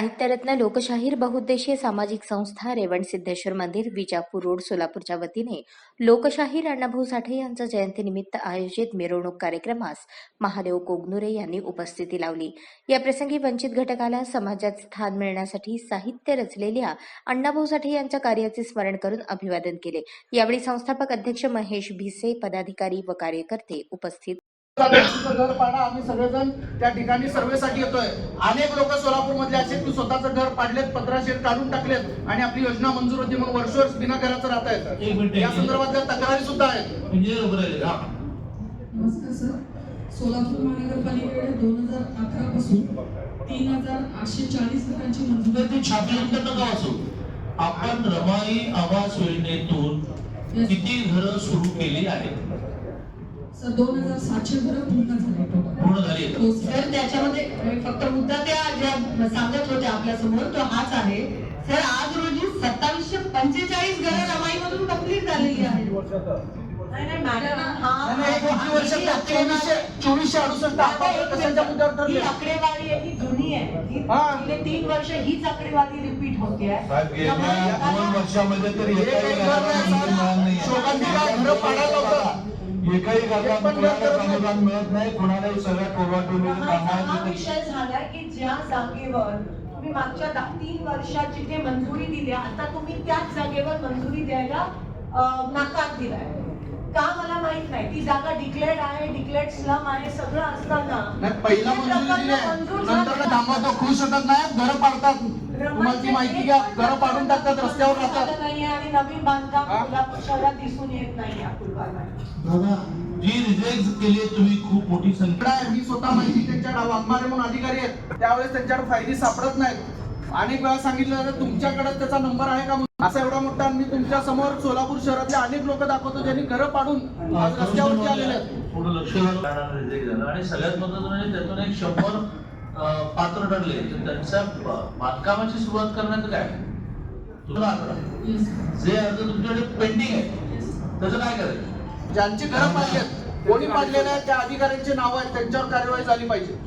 साहित्यरत्न लोकशाहीर बहुउद्देशीय सामाजिक संस्था रेवण सिद्धेश्वर मंदिर विजापूर रोड सोलापूरच्या वतीने लोकशाहीर अण्णाभाऊ साठे यांच्या जयंतीनिमित्त आयोजित मिरवणूक कार्यक्रमास महादेव कोगनुरे यांनी उपस्थिती लावली. या प्रसंगी वंचित घटकाला समाजात स्थान मिळण्यासाठी साहित्य रचलेल्या अण्णाभाऊ साठे यांच्या कार्याचे स्मरण करून अभिवादन केले. यावेळी संस्थापक अध्यक्ष महेश भिसे पदाधिकारी व कार्यकर्ते उपस्थित घर पाडा. आम्ही सगळेजण त्या ठिकाणी सर्वेसाठी येतोय. अनेक लोक सोलापूर मधले असे की स्वतःचं घर पाडलेत पत्रा शेड काढून टाकलेत आणि आपली योजना मंजूर होती म्हणून वर्ष वर्ष बिना घराचं राहत आहेत. या. संदर्भातल्या तक्रारी सुद्धा आहेत. म्हणजे हा नमस्कार सर. सोलापूर महानगरपालिकेकडे दोन हजार अकरा पासून तीन हजार आठशे चाळीस घरांची मंजुरी छापल्यानंतर नका वाचू. आपण रमाई आवास योजनेतून किती घरं सुरू केली आहेत? सर दोन हजार सातशे घरं पूर्ण झाले पूर्ण हो सर. त्याच्यामध्ये फक्त मुद्दा त्या ज्या सांगत होत्या आपल्यासमोर तो हाच आहे. सर आज रोजी सत्तावीसशे पंचेचाळीस घरं रमाईमधून कंप्लीट झालेली हा वर्षात चोवीसशे अडुसष्ट ही आकडेवारी आहे? ही जुनी आहे. ही हा. गेले तीन वर्ष हीच आकडेवारी रिपीट होते. साहेब घर अनुदान मिळत नाही कुणालाही सगळ्या हा विषय झालाय की ज्या जागेवर तुम्ही मागच्या दहा- तीन वर्षात जिथे मंजुरी दिली आता तुम्ही त्याच जागेवर मंजुरी द्यायला नकार दिलाय. का मला माहीत नाही. ती जागा डिक्लेअर्ड आहे डिक्लेअर्ड स्लम आहे सगळं असताना नाही पहिला मंजुरी नंतर झाले. थांबा तो खुश होतात नाही घरं पाडतात. तुम्हाला ती माहिती घ्या घरं पाडून टाकतात रस्त्यावर राहतात. नाहीये आणि नवीन बांधकाम? कोल्हापूर शहरात दिसून येत नाही दादा जी रिजेक्ट केली तुम्ही खूप मोठी संख्या. आहे, मी स्वतः माहिती त्यांच्या वाघमारे म्हणून अधिकारी आहेत. त्यावेळेस त्यांच्याकडे फायली सापडत नाहीत. अनेक वेळा सांगितलं तर तुमच्याकडे त्याचा नंबर आहे का. असा एवढा मोठा मी तुमच्यासमोर सोलापूर शहरातले अनेक लोक दाखवतो ज्यांनी घरं पाडून आज रस्त्यावरती आलेले आहेत. थोडं लक्ष घालून रिजेक्ट झालं. आणि सगळ्यात महत्वाचं म्हणजे त्यातून एक शंभर पात्र ठरले. तर त्यांच्या बांधकामाची सुरुवात करण्याचं काय? जे अर्ज तुमच्याकडे पेंडिंग आहे त्याचं काय करायचं? ज्यांची घरं पाडलेत कोणी पाडले नाही त्या अधिकाऱ्यांची नावं आहेत त्यांच्यावर कार्यवाही झाली पाहिजे.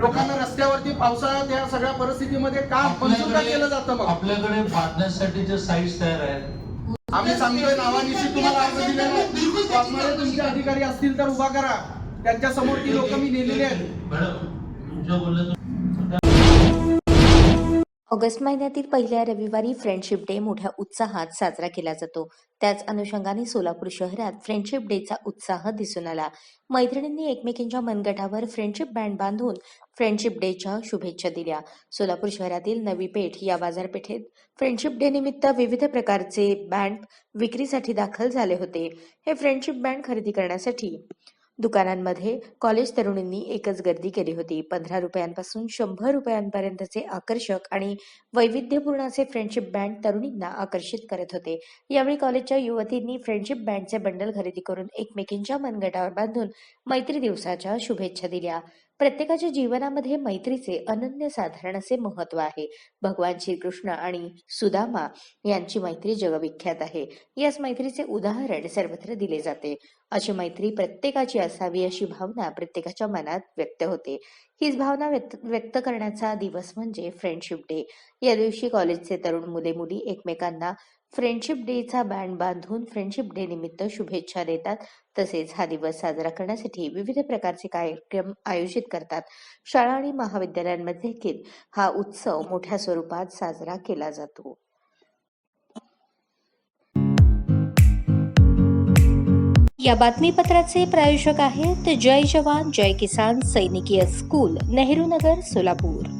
लोकांना रस्त्यावरती पावसाळ्यात या सगळ्या परिस्थितीमध्ये का का केलं जातं मग आपल्याकडे बांधण्यासाठीच्या साईट्स तयार आहेत. आम्ही सांगतोय नावानिशी तुम्हाला अर्ज दिलेला तुमचे अधिकारी असतील तर उभा करा. त्यांच्यासमोर ती लोक मी नेलेली आहेत. मॅडम तुमच्या बोलण्यातून ऑगस्ट महिन्यातील पहिल्या रविवारी फ्रेंडशिप डे मोठ्या उत्साहात साजरा केला जातो. त्याच अनुषंगाने सोलापूर शहरात फ्रेंडशिप डेचा उत्साह दिसून आला. मैत्रिणींनी एकमेकींच्या मनगटावर फ्रेंडशिप बँड बांधून फ्रेंडशिप डेच्या शुभेच्छा दिल्या. सोलापूर शहरातील नवी पेठ या बाजारपेठेत फ्रेंडशिप डे निमित्त विविध प्रकारचे बँड विक्रीसाठी दाखल झाले होते. हे फ्रेंडशिप बँड खरेदी करण्यासाठी दुकानांमध्ये कॉलेज तरुणींनी एकच गर्दी केली होती. पंधरा रुपयांपासून शंभर रुपयांपर्यंतचे आकर्षक आणि वैविध्यपूर्ण असे फ्रेंडशिप बँड तरुणींना आकर्षित करत होते. यावेळी कॉलेजच्या युवतींनी फ्रेंडशिप बँडचे बंडल खरेदी करून एकमेकींच्या मनगटावर बांधून मैत्री दिवसाच्या शुभेच्छा दिल्या. प्रत्येकाच्या जीवनामध्ये मैत्रीचे अनन्य साधारण असे महत्त्व आहे. भगवान श्रीकृष्ण आणि सुदामा यांची मैत्री जगविख्यात आहे. याच मैत्रीचे उदाहरण सर्वत्र दिले जाते. अशी मैत्री प्रत्येकाची असावी अशी भावना प्रत्येकाच्या मनात व्यक्त होते. हीच भावना व्यक्त व्यक्त करण्याचा दिवस म्हणजे फ्रेंडशिप डे या दिवशी कॉलेजचे तरुण मुले मुली एकमेकांना फ्रेंडशिप डेचा बँड बांधून फ्रेंडशिप डे निमित्त शुभेच्छा देतात. तसेच हा दिवस साजरा करण्यासाठी विविध प्रकारचे कार्यक्रम आयोजित करतात. शाळा आणि महाविद्यालयांमध्ये देखील हा उत्सव मोठ्या स्वरूपात साजरा केला जातो. या बातमीपत्राचे प्रायोजक आहेत जय जवान जय किसान सैनिकीय स्कूल नेहरू नगर सोलापूर.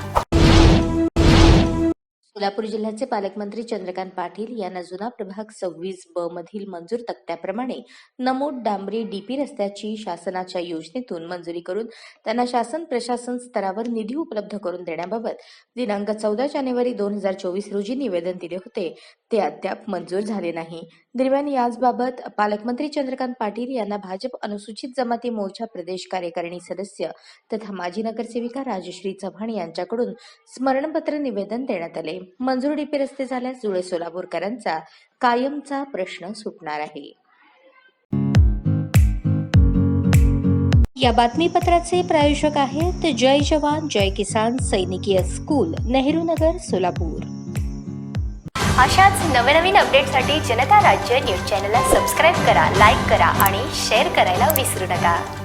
सोलापूर जिल्ह्याचे पालकमंत्री चंद्रकांत पाटील यांना जुना प्रभाग सव्वीस ब मधील मंजूर तक्त्याप्रमाणे नमोद डांबरी डीपी रस्त्याची शासनाच्या योजनेतून मंजुरी करून त्यांना शासन प्रशासन स्तरावर निधी उपलब्ध करून देण्याबाबत दिनांक चौदा जानेवारी दोन हजार चोवीस रोजी निवेदन दिले होते. ते अद्याप मंजूर झाले नाही. दरम्यान याचबाबत पालकमंत्री चंद्रकांत पाटील यांना भाजप अनुसूचित जमाती मोर्चा प्रदेश कार्यकारिणी सदस्य तथा माजी नगरसेविका राजश्री चव्हाण यांच्याकडून स्मरणपत्र निवेदन देण्यात आले. मंजूर डीपी रस्ते झाल्यास जुळे सोलापूरकरांचा कायमचा प्रश्न सुटणार आहे. या बातमीपत्राचे प्रायोजक आहेत जय जवान जय किसान सैनिकीय स्कूल नेहरू नगर सोलापूर. अशाच नवनवीन अपडेटसाठी जनता राज्य न्यूज चॅनलला सबस्क्राईब करा लाईक करा आणि शेअर करायला विसरू नका.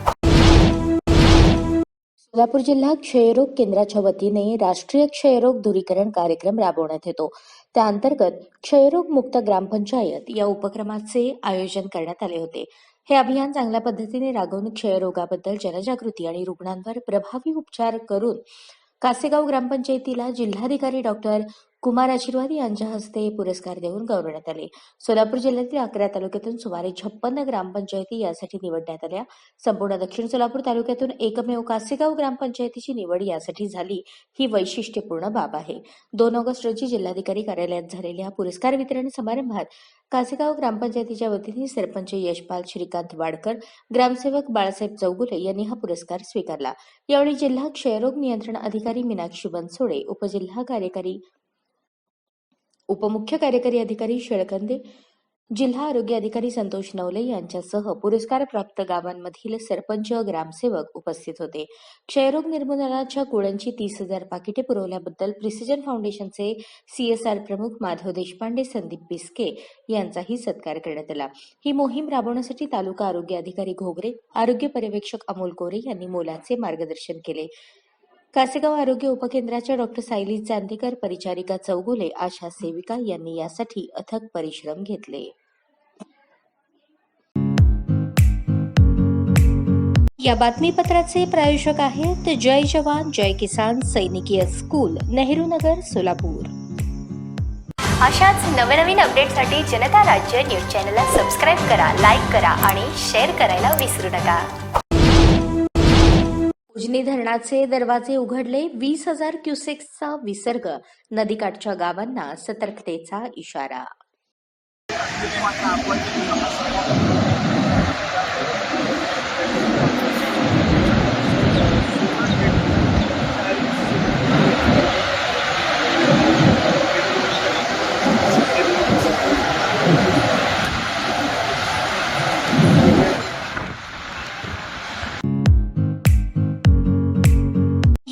सोलापूर जिल्हा क्षयरोग केंद्राच्या वतीने राष्ट्रीय क्षयरोग दूरीकरण कार्यक्रम राबवण्यात येतो. त्याअंतर्गत क्षयरोग मुक्त ग्रामपंचायत या उपक्रमाचे आयोजन करण्यात आले होते. हे अभियान चांगल्या पद्धतीने राबवून क्षयरोगाबद्दल जनजागृती आणि रुग्णांवर प्रभावी उपचार करून कासेगाव ग्रामपंचायतीला जिल्हाधिकारी डॉक्टर कुमार आशीर्वाद यांच्या हस्ते पुरस्कार देऊन गौरवण्यात आले. सोलापूर जिल्ह्यातील अकरा तालुक्यातून सुमारे छप्पन्न ग्रामपंचायती यासाठी निवडण्यात आल्या. संपूर्ण दक्षिण सोलापूर तालुक्यातून एकमेव कासेगाव ग्रामपंचायतीची निवड यासाठी झाली ही वैशिष्ट्यपूर्ण बाब आहे. दोन ऑगस्ट रोजी जिल्हाधिकारी कार्यालयात झालेल्या पुरस्कार वितरण समारंभात कासेगाव ग्रामपंचायतीच्या वतीने सरपंच यशपाल श्रीकांत वाडकर ग्रामसेवक बाळासाहेब चौगुले यांनी हा पुरस्कार स्वीकारला. यावेळी जिल्हा क्षयरोग नियंत्रण अधिकारी मीनाक्षी बनसोडे उपजिल्हा कार्यकारी उपमुख्य कार्यकारी अधिकारी शेळकंदे जिल्हा आरोग्य अधिकारी संतोष नवले यांच्यासह पुरस्कार प्राप्त गावांमधील सरपंच ग्रामसेवक उपस्थित होते. क्षयरोग निर्मूलनाच्या गोळ्यांची तीस हजार पाकिटे पुरवल्याबद्दल प्रिसिजन फाउंडेशनचे सीएसआर प्रमुख माधव देशपांडे संदीप पिस्के यांचाही सत्कार करण्यात आला. ही मोहीम राबवण्यासाठी तालुका आरोग्य अधिकारी घोगरे आरोग्य पर्यवेक्षक अमोल कोरे यांनी मोलाचे मार्गदर्शन केले. कासेगाव आरोग्य उपकेंद्राच्या डॉक्टर सायली चांदेकर परिचारिका चौगुले आशा सेविका यांनी यासाठी अथक परिश्रम घेतले. या बातमीपत्राचे प्रायोजक आहेत जय जवान जय किसान सैनिकीय स्कूल नेहरू नगर सोलापूर. अशाच नवनवीन अपडेटसाठी जनता राज्य न्यूज चॅनलला सबस्क्राईब करा लाईक करा आणि शेअर करायला विसरू नका. उजनी धरणाचे दरवाजे उघडले. वीस हजार क्युसेक्सचा विसर्ग. नदीकाठच्या गावांना सतर्कतेचा इशारा.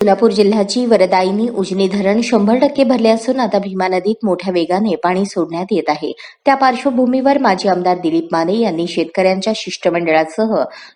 सोलापूर जिल्ह्याची वरदायिनी उजनी धरण शंभर टक्के भरले असून आता भीमा नदीत मोठ्या वेगाने पाणी सोडण्यात येत आहे. त्या पार्श्वभूमीवर माजी आमदार दिलीप माने यांनी शेतकऱ्यांच्या शिष्टमंडळासह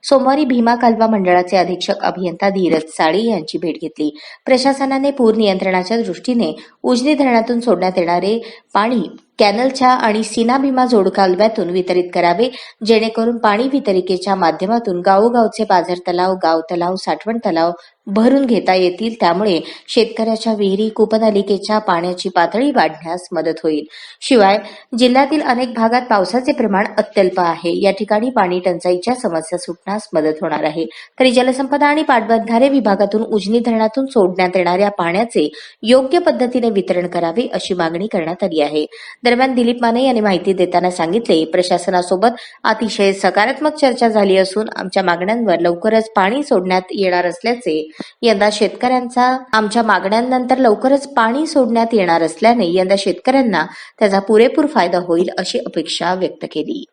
सोमवारी भीमा कालवा मंडळाचे अधीक्षक अभियंता धीरज साळे यांची भेट घेतली. प्रशासनाने पूर नियंत्रणाच्या दृष्टीने उजनी धरणातून सोडण्यात येणारे पाणी कॅनलच्या आणि सीना भीमा जोडकालव्यातून वितरित करावे जेणेकरून पाणी वितरिकेच्या माध्यमातून गावोगावचे बाजार तलाव गाव तलाव साठवण तलाव भरून घेता येतील. त्यामुळे शेतकऱ्याच्या विहिरी कुपनलिकेच्या पाण्याची पातळी वाढण्यास मदत होईल. शिवाय जिल्ह्यातील अनेक भागात पावसाचे प्रमाण अत्यल्प आहे. या ठिकाणी पाणी टंचाईच्या समस्या सुटण्यास मदत होणार आहे. तरी जलसंपदा आणि पाटबंधारे विभागातून उजनी धरणातून सोडण्यात येणाऱ्या पाण्याचे योग्य पद्धतीने वितरण करावे अशी मागणी करण्यात आली आहे. दरम्यान दिलीप माने यांनी माहिती देताना सांगितले प्रशासनासोबत अतिशय सकारात्मक चर्चा झाली असून आमच्या मागण्यांवर लवकरच पाणी सोडण्यात येणार असल्याचे यंदा शेतकऱ्यांचा आमच्या मागण्यांनंतर लवकरच पाणी सोडण्यात येणार असल्याने यंदा शेतकऱ्यांना त्याचा पुरेपूर फायदा होईल अशी अपेक्षा व्यक्त केली.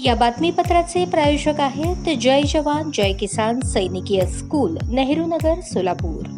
या बातमीपत्राचे प्रायोजक आहेत जय जवान जय किसान सैनिकीय स्कूल नेहरू नगर सोलापूर.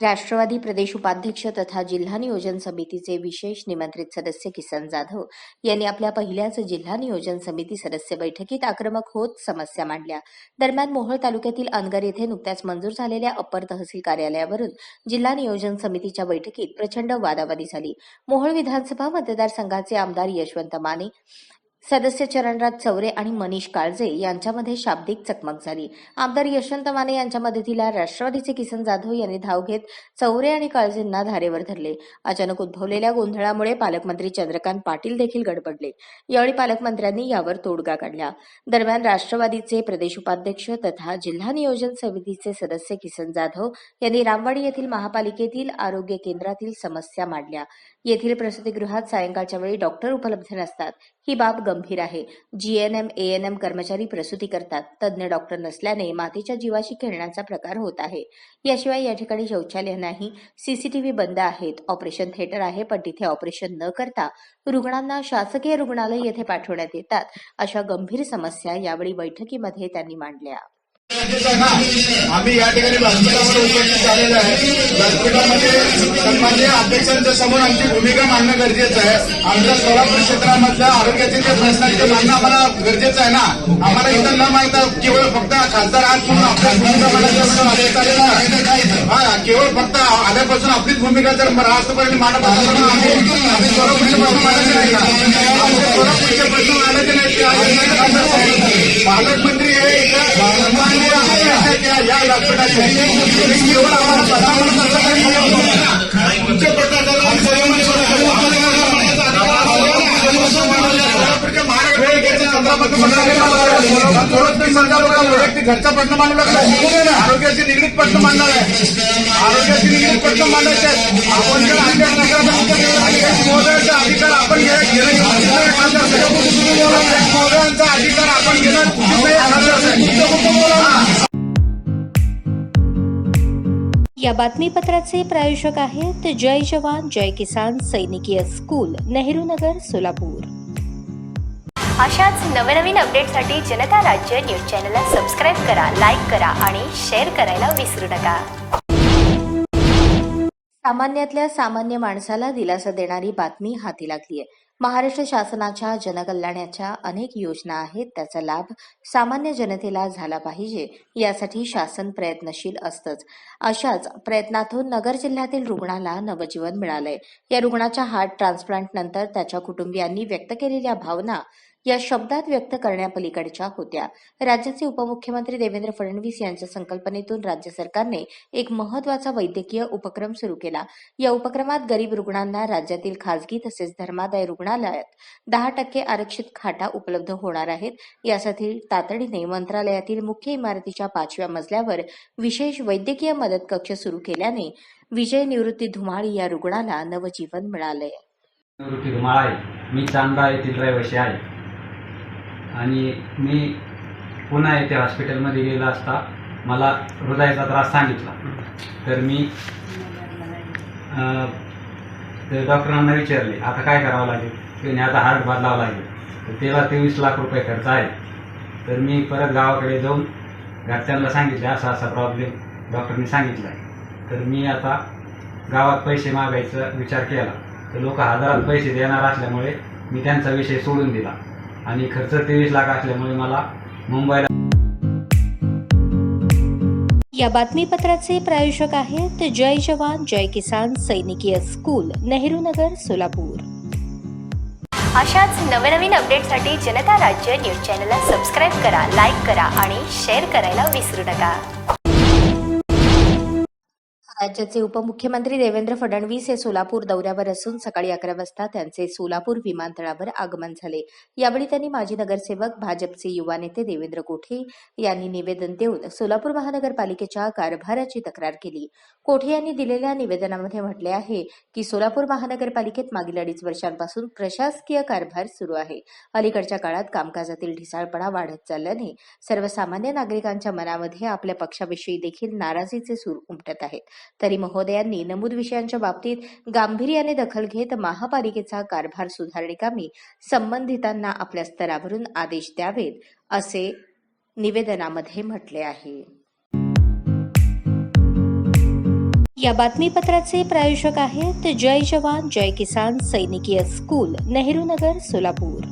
राष्ट्रवादी प्रदेश उपाध्यक्ष तथा जिल्हा नियोजन समितीचे विशेष निमंत्रित सदस्य किसन जाधव यांनी आपल्या पहिल्याच जिल्हा नियोजन समिती सदस्य बैठकीत आक्रमक होत समस्या मांडल्या. दरम्यान मोहोळ तालुक्यातील अनगर येथे नुकत्याच मंजूर झालेल्या अप्पर तहसील कार्यालयावरून जिल्हा नियोजन समितीच्या बैठकीत प्रचंड वादावादी झाली. मोहोळ विधानसभा मतदारसंघाचे आमदार यशवंत माने सदस्य चरणराज चौरे आणि मनीष काळजे यांच्यामध्ये शाब्दिक चकमक झाली. आमदार यशवंत माने यांच्या मदतीला राष्ट्रवादीचे किसन जाधव यांनी धाव घेत चौरे आणि काळजेंना धारेवर धरले. अचानक उद्भवलेल्या गोंधळामुळे पालकमंत्री चंद्रकांत पाटील देखील गडबडले. यावेळी पालकमंत्र्यांनी यावर तोडगा काढला. दरम्यान राष्ट्रवादीचे प्रदेश उपाध्यक्ष तथा जिल्हा नियोजन समितीचे सदस्य किसन जाधव यांनी रामवाडी येथील महापालिकेतील आरोग्य केंद्रातील समस्या मांडल्या. येथील प्रसूतीगृहात सायंकाळच्या वेळी डॉक्टर उपलब्ध नसतात. ही बाब गंभीर आहे. जीएनएम एएनएम कर्मचारी प्रसूती करतात. तज्ज्ञ डॉक्टर नसल्याने मातेच्या जीवाशी खेळण्याचा प्रकार होत आहे. याशिवाय या ठिकाणी शौचालय नाही सीसीटीव्ही बंद आहेत. ऑपरेशन थिएटर आहे पण तिथे ऑपरेशन न करता रुग्णांना शासकीय रुग्णालय येथे पाठवण्यात येतात अशा गंभीर समस्या यावेळी बैठकीमध्ये त्यांनी मांडल्या. आम्ही या ठिकाणी व्यासपीठामध्ये उपस्थित झालेलो आहे. व्यासपीठामध्ये सन्मान्य अध्यक्षांच्या समोर आमची भूमिका मांडणं गरजेचं आहे. आमच्या सोलापूर क्षेत्रामधल्या आरोग्याचे जे प्रश्न आहेत ते मांडणं आम्हाला गरजेचं आहे ना आम्हाला इथं न माहीत केवळ फक्त खासदार आज म्हणून आपल्या भूमिका मांडायचं केवळ फक्त आल्यापासून आपलीच भूमिका जर राष्ट्रपर्यंत मांडत असेल आम्ही आम्ही सोलापूरचे प्रश्न मांडायचे नाही. का वैयक्तिक घरचा प्रश्न मांडू लागला आरोग्याशी निगडीत प्रश्न मांडणार आहे. आरोग्याशी निगडीत प्रश्न मांडायचे आपण जर अध्यक्ष महोदयाचा अधिकार आपण घे- महोदयांचा अधिकार आपण घेणं या बातमीपत्राचे प्रायोजक आहेत जय जवान जय किसान सैनिकीय स्कूल नेहरू नगर सोलापूर. अशाच नवनवीन अपडेटसाठी जनता राज्य न्यूज चॅनलला सबस्क्राईब करा लाईक करा आणि शेअर करायला विसरू नका. सामान्यातल्या सामान्य माणसाला दिलासा देणारी बातमी हाती लागलीय. महाराष्ट्र शासनाच्या जनकल्याणाच्या अनेक योजना आहेत. त्याचा लाभ सामान्य जनतेला झाला पाहिजे. यासाठी शासन प्रयत्नशील असतंच. अशाच प्रयत्नातून नगर जिल्ह्यातील रुग्णाला नवजीवन मिळालंय. या रुग्णाच्या हार्ट ट्रान्सप्लांट नंतर त्याच्या कुटुंबियांनी व्यक्त केलेल्या भावना या शब्दात व्यक्त करण्यापलीकडच्या होत्या. राज्याचे उपमुख्यमंत्री देवेंद्र फडणवीस यांच्या संकल्पनेतून राज्य सरकारने एक महत्त्वाचा वैद्यकीय उपक्रम सुरू केला. या उपक्रमात गरीब रुग्णांना राज्यातील खासगी तसेच धर्मादाय रुग्णालयात दहा टक्के आरक्षित खाटा उपलब्ध होणार आहेत. यासाठी तातडीने मंत्रालयातील मुख्य इमारतीच्या पाचव्या मजल्यावर विशेष वैद्यकीय मदत कक्ष सुरू केल्याने विजय निवृत्ती धुमाळ या रुग्णाला नवजीवन मिळालंय. निवृत्ती धुमाळ आहे. मी चांदा येथील रहिवासी आहे. आणि मी पुन्हा येथे हॉस्पिटलमध्ये गेला असता मला हृदयाचा त्रास सांगितला. तर मी ते डॉक्टरांना विचारले आता काय करावं लागेल? त्याने आता हार्ट बदलावं लागेल. तर त्याला तेवीस लाख रुपये खर्च आहे. तर मी परत गावाकडे जाऊन घरच्यांना सांगितले असा असा प्रॉब्लेम डॉक्टरनी सांगितला आहे तर मी आता गावात पैसे मागायचा विचार केला. तर लोक हजारात पैसे देणार असल्यामुळे मी त्यांचा विषय सोडून दिला. आणि खर्च तेवीस लाख असल्यामुळे मला मुंबईला या बातमीपत्राचे प्रायोजक आहेत जय जवान जय किसान सैनिकीय स्कूल नेहरू नगर सोलापूर. अशाच नवनवीन अपडेटसाठी जनता राज्य न्यूज चॅनलला सबस्क्राईब करा लाईक करा आणि शेअर करायला विसरू नका. राज्याचे उपमुख्यमंत्री देवेंद्र फडणवीस हे सोलापूर दौऱ्यावर असून सकाळी अकरा वाजता त्यांचे सोलापूर विमानतळावर आगमन झाले. यावेळी त्यांनी माजी नगरसेवक भाजपचे युवा नेते देवेंद्र कोठे यांनी निवेदन देऊन सोलापूर महानगरपालिकेच्या कारभाराची तक्रार केली. कोठे यांनी दिलेल्या निवेदनामध्ये म्हटले आहे की सोलापूर महानगरपालिकेत मागील अडीच वर्षांपासून प्रशासकीय कारभार सुरू आहे. अलीकडच्या काळात कामकाजातील ढिसाळपणा वाढत चालल्याने सर्वसामान्य नागरिकांच्या मनामध्ये आपल्या पक्षाविषयी देखील नाराजीचे सूर उमटत आहेत. तरी महोदयांनी नमूद विषयांच्या बाबतीत गांभीर्याने दखल घेत महापालिकेचा कारभार सुधारणेकामी संबंधितांना आपल्या स्तरावरून आदेश द्यावेत असे निवेदनामध्ये म्हटले आहे. या बातमीपत्राचे प्रायोजक आहेत जय जवान जय किसान सैनिकीय स्कूल नेहरू नगर सोलापूर.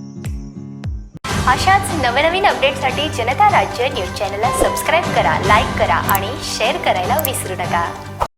अशाच नवनवीन अपडेटसाठी जनता राज्य न्यूज चॅनलला सबस्क्राईब करा लाईक करा आणि शेअर करायला विसरू नका.